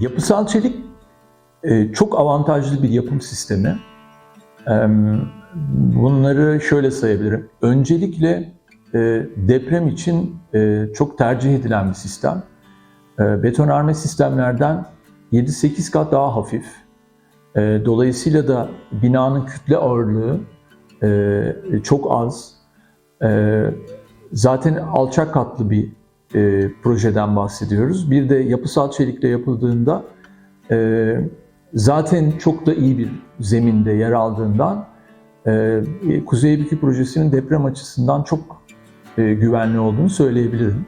Yapısal çelik e, çok avantajlı bir yapım sistemi. Bunları şöyle sayabilirim. Öncelikle e, deprem için e, çok tercih edilen bir sistem. Betonarme sistemlerden 7-8 kat daha hafif. Dolayısıyla da binanın kütle ağırlığı çok az. Zaten alçak katlı bir e, projeden bahsediyoruz. Bir de yapısal çelikle yapıldığında e, zaten çok da iyi bir zeminde yer aldığından e, Kuzey Bükü projesinin deprem açısından çok e, güvenli olduğunu söyleyebilirim.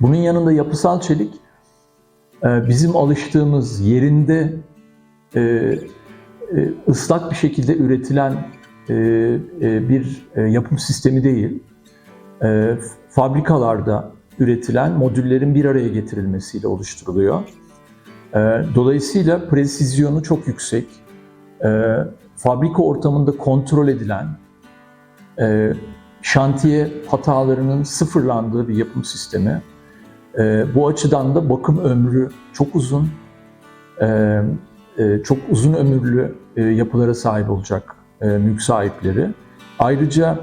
Bunun yanında yapısal çelik e, bizim alıştığımız yerinde e, e, ıslak bir şekilde üretilen e, e, bir e, yapım sistemi değil e, fabrikalarda üretilen modüllerin bir araya getirilmesiyle oluşturuluyor. E, dolayısıyla presizyonu çok yüksek, e, fabrika ortamında kontrol edilen, e, şantiye hatalarının sıfırlandığı bir yapım sistemi. Bu açıdan da bakım ömrü çok uzun, e, çok uzun ömürlü e, yapılara sahip olacak e, mülk sahipleri. Ayrıca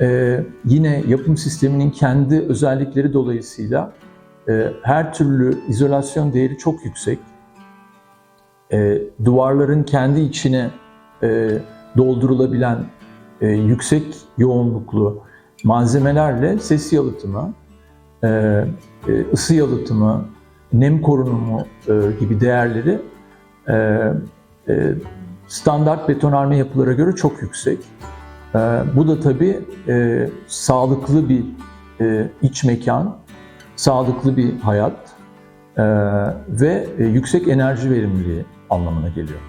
ee, yine yapım sisteminin kendi özellikleri dolayısıyla e, her türlü izolasyon değeri çok yüksek. E, duvarların kendi içine e, doldurulabilen e, yüksek yoğunluklu malzemelerle ses yalıtımı, e, e, ısı yalıtımı, nem korunumu e, gibi değerleri e, e, standart betonarme yapılara göre çok yüksek. Ee, bu da tabii e, sağlıklı bir e, iç mekan, sağlıklı bir hayat e, ve e, yüksek enerji verimliliği anlamına geliyor.